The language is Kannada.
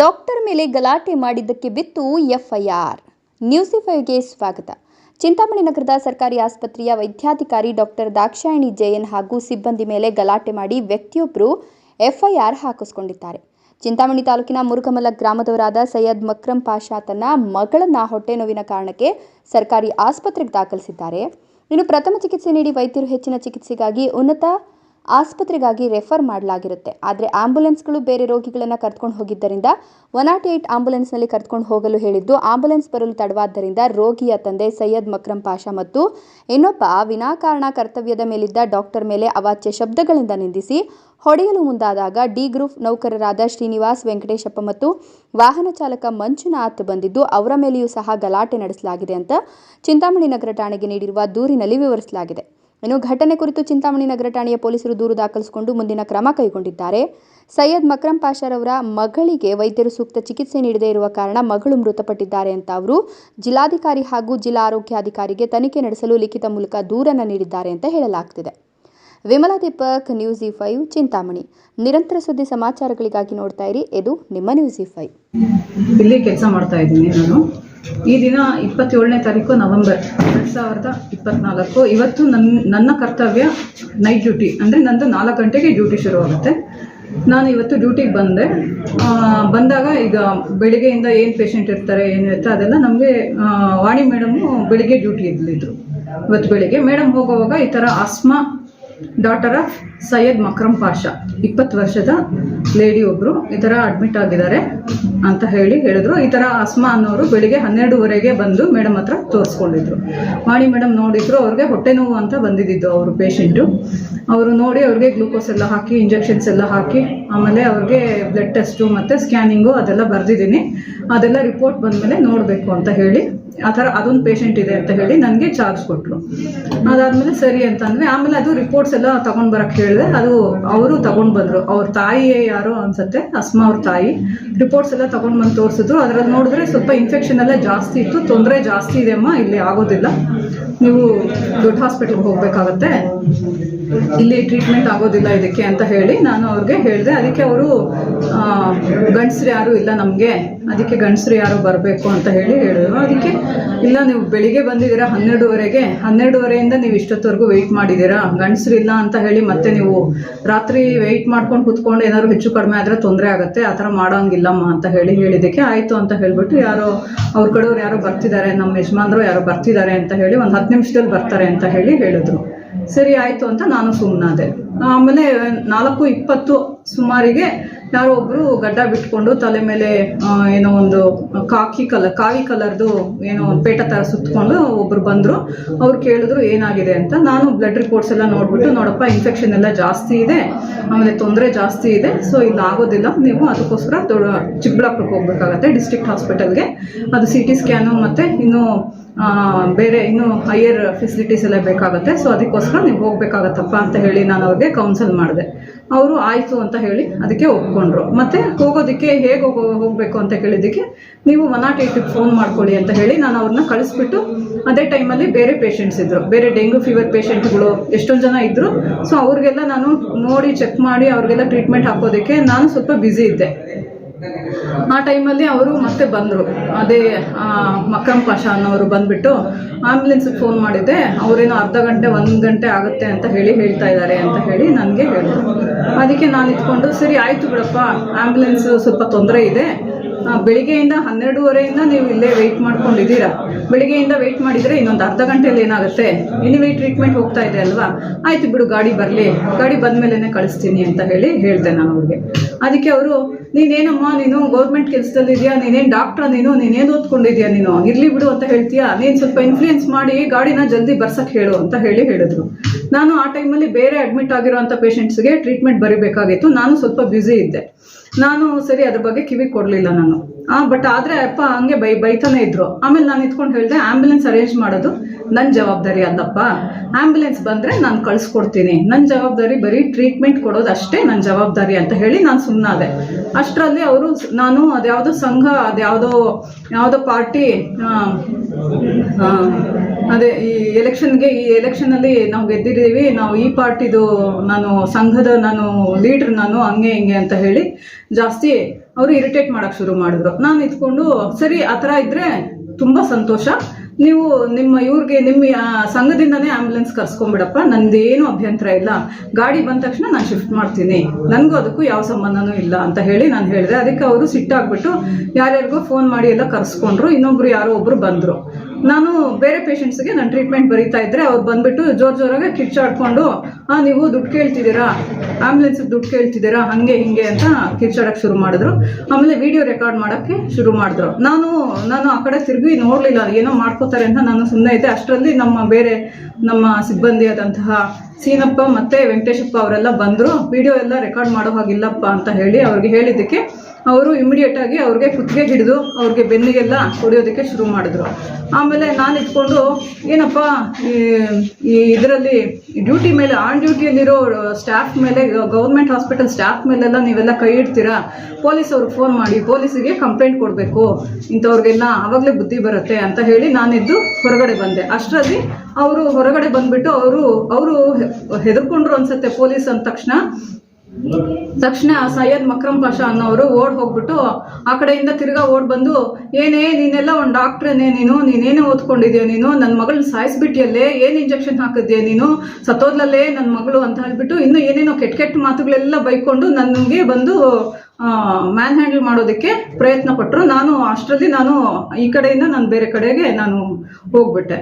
ಡಾಕ್ಟರ್ ಮೇಲೆ ಗಲಾಟೆ ಮಾಡಿದ್ದಕ್ಕೆ ಬಿತ್ತು ಎಫ್ಐಆರ್. ನ್ಯೂಸ್ ಫೈವ್ಗೆ ಸ್ವಾಗತ. ಚಿಂತಾಮಣಿ ನಗರದ ಸರ್ಕಾರಿ ಆಸ್ಪತ್ರೆಯ ವೈದ್ಯಾಧಿಕಾರಿ ಡಾಕ್ಟರ್ ದಾಕ್ಷಾಯಣಿ ಜಯನ್ ಹಾಗೂ ಸಿಬ್ಬಂದಿ ಮೇಲೆ ಗಲಾಟೆ ಮಾಡಿ ವ್ಯಕ್ತಿಯೊಬ್ಬರು ಎಫ್ಐಆರ್ ಹಾಕಿಸ್ಕೊಂಡಿದ್ದಾರೆ. ಚಿಂತಾಮಣಿ ತಾಲೂಕಿನ ಮುರುಗಮಲ ಗ್ರಾಮದವರಾದ ಸೈಯದ್ ಮಕ್ರಂ ಪಾಷಾ ತನ್ನ ಮಗಳನ್ನ ಹೊಟ್ಟೆ ನೋವಿನ ಕಾರಣಕ್ಕೆ ಸರ್ಕಾರಿ ಆಸ್ಪತ್ರೆಗೆ ದಾಖಲಿಸಿದ್ದಾರೆ. ಇನ್ನು ಪ್ರಥಮ ಚಿಕಿತ್ಸೆ ನೀಡಿ ವೈದ್ಯರು ಹೆಚ್ಚಿನ ಚಿಕಿತ್ಸೆಗಾಗಿ ಉನ್ನತ ಆಸ್ಪತ್ರೆಗಾಗಿ ರೆಫರ್ ಮಾಡಲಾಗಿರುತ್ತೆ. ಆದರೆ ಆಂಬ್ಯುಲೆನ್ಸ್ಗಳು ಬೇರೆ ರೋಗಿಗಳನ್ನು ಕರ್ಕೊಂಡು ಹೋಗಿದ್ದರಿಂದ, ಒನ್ ನಾಟ್ ಏಯ್ಟ್ ಆಂಬ್ಯುಲೆನ್ಸ್ನಲ್ಲಿ ಕರ್ಕೊಂಡು ಹೋಗಲು ಹೇಳಿದ್ದು ಆಂಬ್ಯುಲೆನ್ಸ್ ಬರಲು ತಡವಾದ್ದರಿಂದ ರೋಗಿಯ ತಂದೆ ಸೈಯದ್ ಮಕ್ರಂ ಪಾಷಾ ಮತ್ತು ಇನ್ನೊಬ್ಬ ವಿನಾಕಾರಣ ಕರ್ತವ್ಯದ ಮೇಲಿದ್ದ ಡಾಕ್ಟರ್ ಮೇಲೆ ಅವಾಚ್ಯ ಶಬ್ದಗಳಿಂದ ನಿಂದಿಸಿ ಹೊಡೆಯಲು ಮುಂದಾದಾಗ ಡಿ ಗ್ರೂಪ್ ನೌಕರರಾದ ಶ್ರೀನಿವಾಸ್ ವೆಂಕಟೇಶಪ್ಪ ಮತ್ತು ವಾಹನ ಚಾಲಕ ಮಂಜುನಾಥ್ ಬಂದಿದ್ದು, ಅವರ ಮೇಲೆಯೂ ಸಹ ಗಲಾಟೆ ನಡೆಸಲಾಗಿದೆ ಅಂತ ಚಿಂತಾಮಣಿ ನಗರ ಠಾಣೆಗೆ ನೀಡಿರುವ ದೂರಿನಲ್ಲಿ ವಿವರಿಸಲಾಗಿದೆ. ಇನ್ನು ಘಟನೆ ಕುರಿತು ಚಿಂತಾಮಣಿ ನಗರ ಠಾಣೆಯ ಪೊಲೀಸರು ದೂರು ದಾಖಲಿಸಿಕೊಂಡು ಮುಂದಿನ ಕ್ರಮ ಕೈಗೊಂಡಿದ್ದಾರೆ. ಸೈಯದ್ ಮಕ್ರಂ ಪಾಷಾರವರ ಮಗಳಿಗೆ ವೈದ್ಯರು ಸೂಕ್ತ ಚಿಕಿತ್ಸೆ ನೀಡದೇ ಇರುವ ಕಾರಣ ಮಗಳು ಮೃತಪಟ್ಟಿದ್ದಾರೆ ಅಂತ ಅವರು ಜಿಲ್ಲಾಧಿಕಾರಿ ಹಾಗೂ ಜಿಲ್ಲಾ ಆರೋಗ್ಯಾಧಿಕಾರಿಗೆ ತನಿಖೆ ನಡೆಸಲು ಲಿಖಿತ ಮೂಲಕ ದೂರನ್ನು ನೀಡಿದ್ದಾರೆ ಅಂತ ಹೇಳಲಾಗ್ತಿದೆ. Vimala Deepak, news E five, Chintamani. ನಿರಂತರ ಸುದ್ದಿ ಸಮಾಚಾರಗಳಿಗಾಗಿ ನೋಡ್ತಾ ಇರಿ. ಇದು ನಿಮ್ಮ ನ್ಯೂಸ್ ಇ ಫೈವ್. ಕೆಲಸ ಮಾಡ್ತಾ ಇದ್ದೀನಿ ನಾನು. ಈ ದಿನ ಇಪ್ಪತ್ತೇಳನೇ ತಾರೀಕು ನವೆಂಬರ್ ಎರಡು ಸಾವಿರದ ಇಪ್ಪತ್ನಾಲ್ಕು. ಇವತ್ತು ನನ್ನ ನನ್ನ ಕರ್ತವ್ಯ ನೈಟ್ ಡ್ಯೂಟಿ ಅಂದರೆ ನಂದು ನಾಲ್ಕು ಗಂಟೆಗೆ ಡ್ಯೂಟಿ ಶುರುವಾಗುತ್ತೆ. ನಾನು ಇವತ್ತು ಡ್ಯೂಟಿಗೆ ಬಂದೆ. ಬಂದಾಗ ಈಗ ಬೆಳಿಗ್ಗೆಯಿಂದ ಏನು ಪೇಷಂಟ್ ಇರ್ತಾರೆ ಏನಿರುತ್ತೆ ಅದೆಲ್ಲ ನಮಗೆ ವಾಣಿ ಮೇಡಮು ಬೆಳಿಗ್ಗೆ ಡ್ಯೂಟಿ ಇದ್ದಿದ್ರು. ಇವತ್ತು ಬೆಳಿಗ್ಗೆ. ಮೇಡಮ್ ಹೋಗುವಾಗ ಈ ಥರ ಆಸ್ಮಾ ಡಾಟರ್ ಆಫ್ ಸೈಯದ್ ಮಕ್ರಮ್ ಪಾಷಾ ಇಪ್ಪತ್ತು ವರ್ಷದ ಲೇಡಿ ಒಬ್ಬರು ಈ ಥರ ಅಡ್ಮಿಟ್ ಆಗಿದ್ದಾರೆ ಅಂತ ಹೇಳಿ ಹೇಳಿದ್ರು. ಈ ಥರ ಅಸ್ಮಾ ಅನ್ನೋರು ಬೆಳಿಗ್ಗೆ ಹನ್ನೆರಡುವರೆಗೆ ಬಂದು ಮೇಡಮ್ ಹತ್ರ ತೋರಿಸ್ಕೊಂಡಿದ್ರು. ಮಾಡಿ ಮೇಡಮ್ ನೋಡಿದ್ರು, ಅವ್ರಿಗೆ ಹೊಟ್ಟೆ ನೋವು ಅಂತ ಬಂದಿದ್ದು ಅವರು ಪೇಷಂಟು ಅವರು ನೋಡಿ ಅವ್ರಿಗೆ ಗ್ಲೂಕೋಸ್ ಎಲ್ಲ ಹಾಕಿ, ಇಂಜೆಕ್ಷನ್ಸ್ ಎಲ್ಲ ಹಾಕಿ, ಆಮೇಲೆ ಅವ್ರಿಗೆ ಬ್ಲಡ್ ಟೆಸ್ಟು ಮತ್ತು ಸ್ಕ್ಯಾನಿಂಗು ಅದೆಲ್ಲ ಬರೆದಿದ್ದೀನಿ. ಅದೆಲ್ಲ ರಿಪೋರ್ಟ್ ಬಂದಮೇಲೆ ನೋಡಬೇಕು ಅಂತ ಹೇಳಿ. ಆ ಥರ ಅದೊಂದು ಪೇಷಂಟ್ ಇದೆ ಅಂತ ಹೇಳಿ ನನಗೆ ಚಾರ್ಜ್ ಕೊಟ್ಟರು ಅದಾದಮೇಲೆ ಸರಿ ಅಂತಂದ್ರೆ ಆಮೇಲೆ ಅದು ರಿಪೋರ್ಟ್ಸ್ ಎಲ್ಲ ತೊಗೊಂಡು ಬರೋಕ್ಕೆ ಹೇಳಿದೆ. ಅದು ಅವರು ತೊಗೊಂಡು ಬಂದರು. ಅವ್ರ ತಾಯಿಯೇ ಯಾರೋ ಅನ್ಸುತ್ತೆ. ಅಸ್ಮಾ ಅವ್ರ ತಾಯಿ. ರಿಪೋರ್ಟ್ಸ್ ಎಲ್ಲ ತೊಗೊಂಡು ಬಂದು ತೋರಿಸಿದ್ರು. ಅದರಲ್ಲಿ ನೋಡಿದ್ರೆ ಸ್ವಲ್ಪ ಇನ್ಫೆಕ್ಷನ್ ಎಲ್ಲ ಜಾಸ್ತಿ ಇತ್ತು. ತೊಂದರೆ ಜಾಸ್ತಿ ಇದೆ ಅಮ್ಮ. ಇಲ್ಲಿ ಆಗೋದಿಲ್ಲ. ನೀವು ದೊಡ್ಡ ಹಾಸ್ಪಿಟ್ಲ್ಗೆ ಹೋಗ್ಬೇಕಾಗತ್ತೆ. ಇಲ್ಲಿ ಟ್ರೀಟ್ಮೆಂಟ್ ಆಗೋದಿಲ್ಲ ಇದಕ್ಕೆ ಅಂತ ಹೇಳಿ ನಾನು ಅವ್ರಿಗೆ ಹೇಳಿದೆ. ಅದಕ್ಕೆ ಅವರು ಗಂಡಸ್ರು ಯಾರು ಇಲ್ಲ ನಮಗೆ. ಅದಕ್ಕೆ ಗಂಡಸ್ರು ಯಾರು ಬರಬೇಕು ಅಂತ ಹೇಳಿ ಹೇಳಿದ್ರು. ಅದಕ್ಕೆ, ಇಲ್ಲ ನೀವು ಬೆಳಿಗ್ಗೆ ಬಂದಿದ್ದೀರಾ ಹನ್ನೆರಡುವರೆಗೆ. ಹನ್ನೆರಡುವರೆಯಿಂದ ನೀವು ಇಷ್ಟೊತ್ತವರೆಗೂ ವೆಯ್ಟ್ ಮಾಡಿದ್ದೀರಾ? ಗಂಡಸ್ರು ಇಲ್ಲ ಅಂತ ಹೇಳಿ ಮತ್ತೆ ನೀವು ರಾತ್ರಿ ವೆಯ್ಟ್ ಮಾಡ್ಕೊಂಡು ಕುತ್ಕೊಂಡು ಏನಾದ್ರು ಹೆಚ್ಚು ಕಡಿಮೆ ಆದರೆ ತೊಂದರೆ ಆಗುತ್ತೆ, ಆ ಥರ ಮಾಡೋಂಗಿಲ್ಲಮ್ಮ ಅಂತ ಹೇಳಿ ಹೇಳಿದ್ದಕ್ಕೆ ಆಯಿತು ಅಂತ ಹೇಳಿಬಿಟ್ಟು ಯಾರೋ, ಅವ್ರ ಕಡೆಯವ್ರು ಯಾರೋ ಬರ್ತಿದ್ದಾರೆ, ನಮ್ಮ ಯಜಮಾನ್ರು ಯಾರೋ ಬರ್ತಿದ್ದಾರೆ ಅಂತ ಹೇಳಿ ಒಂದು ಹತ್ತು ನಿಮಿಷದಲ್ಲಿ ಬರ್ತಾರೆ ಅಂತ ಹೇಳಿ ಹೇಳಿದ್ರು. ಸರಿ ಆಯಿತು ಅಂತ ನಾನು ಸುಮ್ಮನಾದೆ ಆಮೇಲೆ ನಾಲ್ಕು ಇಪ್ಪತ್ತು ಸುಮಾರಿಗೆ ಯಾರೋ ಒಬ್ರು ಗಡ್ಡ ಬಿಟ್ಕೊಂಡು ತಲೆ ಮೇಲೆ ಏನೋ ಒಂದು ಕಾಕಿ ಕಲರ್ ಕಾವಿ ಕಲರ್ದು ಏನೋ ಪೇಟ ಥರ ಸುತ್ತಕೊಂಡು ಒಬ್ರು ಬಂದರು. ಅವ್ರು ಕೇಳಿದ್ರು, ಏನಾಗಿದೆ ಅಂತ. ನಾನು ಬ್ಲಡ್ ರಿಪೋರ್ಟ್ಸ್ ಎಲ್ಲ ನೋಡ್ಬಿಟ್ಟು, ನೋಡಪ್ಪ ಇನ್ಫೆಕ್ಷನ್ ಎಲ್ಲ ಜಾಸ್ತಿ ಇದೆ. ಆಮೇಲೆ ತೊಂದರೆ ಜಾಸ್ತಿ ಇದೆ. ಸೊ ಇದು ಆಗೋದಿಲ್ಲ ನೀವು ಅದಕ್ಕೋಸ್ಕರ ದೊಡ್ಡ ಚಿಕ್ಕಬಳ್ಳಾಪುರಕ್ಕೆ ಹೋಗ್ಬೇಕಾಗತ್ತೆ ಡಿಸ್ಟ್ರಿಕ್ಟ್ ಹಾಸ್ಪಿಟಲ್ಗೆ ಅದು ಸಿ ಟಿ ಸ್ಕ್ಯಾನು ಮತ್ತು ಇನ್ನು ಬೇರೆ ಇನ್ನು ಹೈಯರ್ ಫೆಸಿಲಿಟೀಸ್ ಎಲ್ಲ ಬೇಕಾಗುತ್ತೆ. ಸೊ ಅದಕ್ಕೋಸ್ಕರ ನೀವು ಹೋಗ್ಬೇಕಾಗತ್ತಪ್ಪ ಅಂತ ಹೇಳಿ ನಾನು ಅವ್ರಿಗೆ ಕೌನ್ಸಲ್ ಮಾಡಿದೆ. ಅವರು ಆಯಿತು ಅಂತ ಹೇಳಿ ಅದಕ್ಕೆ ಒಪ್ಕೊಂಡ್ರು. ಮತ್ತೆ ಹೋಗೋದಕ್ಕೆ ಹೇಗೆ ಹೋಗೋ, ಹೋಗಬೇಕು ಅಂತ ಕೇಳಿದ್ದಕ್ಕೆ ನೀವು ಒನ್ ನಾಟ್ ಫೋನ್ ಮಾಡ್ಕೊಳ್ಳಿ ಅಂತ ಹೇಳಿ ನಾನು ಅವ್ರನ್ನ ಕಳಿಸ್ಬಿಟ್ಟು ಅದೇ ಟೈಮಲ್ಲಿ ಬೇರೆ ಪೇಷಂಟ್ಸ್ ಇದ್ರು. ಬೇರೆ ಡೆಂಗ್ಯೂ ಫೀವರ್ ಪೇಷೆಂಟ್ಗಳು ಎಷ್ಟೊಂದು ಜನ ಇದ್ರು. ಸೊ ಅವ್ರಿಗೆಲ್ಲ ನಾನು ನೋಡಿ ಚೆಕ್ ಮಾಡಿ ಅವ್ರಿಗೆಲ್ಲ ಟ್ರೀಟ್ಮೆಂಟ್ ಹಾಕೋದಕ್ಕೆ ನಾನು ಸ್ವಲ್ಪ ಬ್ಯುಸಿ ಇದ್ದೆ. ಆ ಟೈಮಲ್ಲಿ ಅವರು ಮತ್ತೆ ಬಂದರು. ಅದೇ ಮಕ್ಕಂ ಪಾಷ ಅನ್ನೋರು ಬಂದ್ಬಿಟ್ಟು ಆ್ಯಂಬುಲೆನ್ಸಿಗೆ ಫೋನ್ ಮಾಡಿದ್ದೆ. ಅವರೇನೋ ಅರ್ಧ ಗಂಟೆ, ಒಂದು ಗಂಟೆ ಆಗುತ್ತೆ ಅಂತ ಹೇಳಿ ಹೇಳ್ತಾ ಇದ್ದಾರೆ ಅಂತ ಹೇಳಿ ನನಗೆ ಹೇಳಿದ್ರು. ಅದಕ್ಕೆ ನಾನು ಇಟ್ಕೊಂಡು ಸರಿ, ಆಯಿತು ಬಿಡಪ್ಪ. ಆಂಬ್ಯುಲೆನ್ಸ್ ಸ್ವಲ್ಪ ತೊಂದರೆ ಇದೆ. ಬೆಳಿಗ್ಗೆಯಿಂದ ಹನ್ನೆರಡೂವರೆಯಿಂದ ನೀವು ಇಲ್ಲೇ ವೆಯ್ಟ್ ಮಾಡ್ಕೊಂಡಿದ್ದೀರಾ? ಬೆಳಿಗ್ಗೆಯಿಂದ ವೆಯ್ಟ್ ಮಾಡಿದರೆ ಇನ್ನೊಂದು ಅರ್ಧ ಗಂಟೆಯಲ್ಲಿ ಏನಾಗುತ್ತೆ? ಎನಿವೇ ಟ್ರೀಟ್ಮೆಂಟ್ ಹೋಗ್ತಾ ಇದೆ ಅಲ್ವಾ? ಆಯ್ತು ಬಿಡು, ಗಾಡಿ ಬರಲಿ. ಗಾಡಿ ಬಂದ ಕಳಿಸ್ತೀನಿ ಅಂತ ಹೇಳಿ ಹೇಳಿದೆ ನಾನು ಅವ್ರಿಗೆ. ಅದಕ್ಕೆ ಅವರು, ನೀನೇನಮ್ಮ, ನೀನು ಗೌರ್ಮೆಂಟ್ ಕೆಲಸದಲ್ಲಿದೆಯಾ ನೀನೇನು ಡಾಕ್ಟ್ರ ನೀನು? ನೀನೇನು ಓದ್ಕೊಂಡಿದ್ಯಾ ನೀನು? ಇರ್ಲಿ ಬಿಡು ಅಂತ ಹೇಳ್ತೀಯಾ? ನೀನು ಸ್ವಲ್ಪ ಇನ್ಫ್ಲೂಯೆನ್ಸ್ ಮಾಡಿ, ಗಾಡಿನ ಜಲ್ದಿ ಬರ್ಸಕ್ಕೆ ಹೇಳು ಅಂತ ಹೇಳಿ ಹೇಳಿದ್ರು. ನಾನು ಆ ಟೈಮಲ್ಲಿ ಬೇರೆ ಅಡ್ಮಿಟ್ ಆಗಿರೋಂಥ ಪೇಷಂಟ್ಸ್ಗೆ ಟ್ರೀಟ್ಮೆಂಟ್ ಬರೀಬೇಕಾಗಿತ್ತು. ನಾನು ಸ್ವಲ್ಪ ಬ್ಯುಸಿ ಇದ್ದೆ. ನಾನು ಸರಿ, ಅದ್ರ ಬಗ್ಗೆ ಕಿವಿ ಕೊಡಲಿಲ್ಲ ನಾನು. ಆ ಬಟ್ ಆದ್ರೆ ಅಪ್ಪ ಹಂಗೆ ಬೈ ಬೈತಾನೆ ಇದ್ರು. ಆಮೇಲೆ ನಾನು ಇತ್ಕೊಂಡು ಹೇಳಿದೆ ಆಂಬ್ಯುಲೆನ್ಸ್ ಅರೇಂಜ್ ಮಾಡೋದು. ನನ್ನ ಜವಾಬ್ದಾರಿ ಅಲ್ಲಪ್ಪ. ಆಂಬ್ಯುಲೆನ್ಸ್ ಬಂದ್ರೆ ನಾನು ಕಳ್ಸ್ಕೊಡ್ತೀನಿ. ನನ್ನ ಜವಾಬ್ದಾರಿ ಬರೀ ಟ್ರೀಟ್ಮೆಂಟ್ ಕೊಡೋದು ಅಷ್ಟೇ ನನ್ನ ಜವಾಬ್ದಾರಿ ಅಂತ ಹೇಳಿ ನಾನು ಸುಮ್ಮನಾದೆ ಅಷ್ಟರಲ್ಲಿ ಅವರು ನಾನು ಅದ್ಯಾವುದೋ ಸಂಘ, ಅದ್ಯಾವುದೋ, ಯಾವುದೋ ಪಾರ್ಟಿ ಅದೇ ಈ ಎಲೆಕ್ಷನ್ಗೆ ಈ ಎಲೆಕ್ಷನಲ್ಲಿ ನಾವು ಗೆದ್ದಿದ್ದೀವಿ. ನಾವು ಈ ಪಾರ್ಟಿದು ನಾನು ಸಂಘದ ನಾನು ಲೀಡ್ರ್ ನಾನು ಹಂಗೆ ಹಿಂಗೆ ಅಂತ ಹೇಳಿ ಜಾಸ್ತಿ ಅವರು ಇರಿಟೇಟ್ ಮಾಡಕ್ ಶುರು ಮಾಡಿದ್ರು. ನಾನು ಇದ್ಕೊಂಡು, ಸರಿ, ಆ ಥರ ಇದ್ರೆ ತುಂಬಾ ಸಂತೋಷ. ನೀವು ನಿಮ್ಮ ಇವ್ರಿಗೆ, ನಿಮ್ಮ ಸಂಘದಿಂದನೇ ಆಂಬ್ಯುಲೆನ್ಸ್ ಕರ್ಸ್ಕೊಂಬಿಡಪ್ಪ ನಂದೇನು ಅಭ್ಯಂತರ ಇಲ್ಲ. ಗಾಡಿ ಬಂದ ತಕ್ಷಣ ನಾನು ಶಿಫ್ಟ್ ಮಾಡ್ತೀನಿ. ನನಗೂ ಅದಕ್ಕೂ ಯಾವ ಸಂಬಂಧನೂ ಇಲ್ಲ ಅಂತ ಹೇಳಿ ನಾನು ಹೇಳಿದೆ. ಅದಕ್ಕೆ ಅವರು ಸಿಟ್ಟಾಗ್ಬಿಟ್ಟು ಯಾರ್ಯಾರಿಗೋ ಫೋನ್ ಮಾಡಿ ಎಲ್ಲ ಕರ್ಸ್ಕೊಂಡ್ರು. ಇನ್ನೊಬ್ರು ಯಾರೋ ಒಬ್ರು ಬಂದ್ರು. ನಾನು ಬೇರೆ ಪೇಷಂಟ್ಸ್ಗೆ ನಾನು ಟ್ರೀಟ್ಮೆಂಟ್ ಬರೀತಾ ಇದ್ರೆ ಅವ್ರು ಬಂದ್ಬಿಟ್ಟು ಜೋರ್ ಜೋರಾಗಿ ಕಿಚ್ಚಾಡ್ಕೊಂಡು ಹಾಂ ನೀವು ದುಡ್ಡು ಕೇಳ್ತಿದ್ದೀರಾ? ಆಂಬ್ಯುಲೆನ್ಸ್ ದುಡ್ಡು ಕೇಳ್ತಿದ್ದೀರಾ, ಹಂಗೆ ಹಿಂಗೆ ಅಂತ ಕಿರ್ಚಾಡಕ್ ಶುರು ಮಾಡಿದ್ರು. ಆಮೇಲೆ ವಿಡಿಯೋ ರೆಕಾರ್ಡ್ ಮಾಡೋಕ್ಕೆ ಶುರು ಮಾಡಿದ್ರು. ನಾನು ನಾನು ಆ ಕಡೆ ತಿರುಗಿ ನೋಡ್ಲಿಲ್ಲ, ಏನೋ ಮಾಡ್ಕೋತಾರೆ ಅಂತ ನಾನು ಸುಮ್ಮನೆ ಇದ್ದೆ. ಅಷ್ಟರಲ್ಲಿ ನಮ್ಮ ಬೇರೆ, ನಮ್ಮ ಸಿಬ್ಬಂದಿಯಾದಂತಹ ಸೀನಪ್ಪ ಮತ್ತೆ ವೆಂಕಟೇಶಪ್ಪ ಅವರೆಲ್ಲ ಬಂದರು. ವಿಡಿಯೋ ಎಲ್ಲ ರೆಕಾರ್ಡ್ ಮಾಡೋ ಹಾಗಿಲ್ಲಪ್ಪ ಅಂತ ಹೇಳಿ ಅವ್ರಿಗೆ ಹೇಳಿದ್ದಕ್ಕೆ ಅವರು ಇಮಿಡಿಯೇಟ್ ಆಗಿ ಅವ್ರಿಗೆ ಕುತ್ತಿಗೆ ಹಿಡಿದು ಅವ್ರಿಗೆ ಬೆನ್ನಿಗೆಲ್ಲ ಹೊಡೆಯೋದಕ್ಕೆ ಶುರು ಮಾಡಿದ್ರು. ಆಮೇಲೆ ನಾನು ಇಟ್ಕೊಂಡು, ಏನಪ್ಪ, ಈ ಇದರಲ್ಲಿ ಡ್ಯೂಟಿ ಮೇಲೆ ಆನ್ ಡ್ಯೂಟಿಯಲ್ಲಿರೋ ಸ್ಟಾಫ್ ಮೇಲೆ ಗೌರ್ಮೆಂಟ್ ಹಾಸ್ಪಿಟಲ್ ಸ್ಟಾಫ್ ಮೇಲೆಲ್ಲ ನೀವೆಲ್ಲ ಕೈ ಇಡ್ತೀರಾ? ಪೊಲೀಸ್ ಅವ್ರಿಗೆ ಫೋನ್ ಮಾಡಿ ಪೊಲೀಸಿಗೆ ಕಂಪ್ಲೇಂಟ್ ಕೊಡಬೇಕು. ಇಂಥವ್ರಿಗೆಲ್ಲ ಆವಾಗಲೇ ಬುದ್ಧಿ ಬರುತ್ತೆ ಅಂತ ಹೇಳಿ ನಾನಿದ್ದು ಹೊರಗಡೆ ಬಂದೆ. ಅಷ್ಟರಲ್ಲಿ ಅವರು ಹೊರಗಡೆ ಬಂದ್ಬಿಟ್ಟು, ಅವರು ಅವರು ಹೆದರ್ಕೊಂಡ್ರು ಅನ್ಸುತ್ತೆ ಪೊಲೀಸ್ ಅಂದ ತಕ್ಷಣ. ತಕ್ಷಣ ಸೈಯದ್ ಮಕ್ರಮ್ ಪಾಷಾ ಅನ್ನೋರು ಓಡ್ ಹೋಗ್ಬಿಟ್ಟು ಆ ಕಡೆಯಿಂದ ತಿರ್ಗಾ ಓಡ್ ಬಂದು, ಏನೇ ನೀನೆಲ್ಲ ಒಂದು ಡಾಕ್ಟ್ರೇನೆ ನೀನು, ನೀನೇನೇ ಓದ್ಕೊಂಡಿದ್ಯಾ ನೀನು ನನ್ನ ಮಗಳನ್ನ ಸಾಯಿಸ್ಬಿಟ್ಟಿಯಲ್ಲೇ, ಏನು ಇಂಜೆಕ್ಷನ್ ಹಾಕಿದ್ಯಾ ನೀನು, ಸತ್ತೋದ್ಲಲ್ಲೇ ನನ್ನ ಮಗಳು ಅಂತ ಹೇಳ್ಬಿಟ್ಟು ಇನ್ನು ಏನೇನೋ ಕೆಟ್ಟ ಕೆಟ್ಟ ಮಾತುಗಳೆಲ್ಲ ಬೈಕೊಂಡು ನನಗೆ ಬಂದು ಮ್ಯಾನ್ ಹ್ಯಾಂಡಲ್ ಮಾಡೋದಕ್ಕೆ ಪ್ರಯತ್ನ ಪಟ್ಟರು ನಾನು ಅಷ್ಟರಲ್ಲಿ ನಾನು ಈ ಕಡೆಯಿಂದ ನಾನು ಬೇರೆ ಕಡೆಗೆ ನಾನು ಹೋಗ್ಬಿಟ್ಟೆ.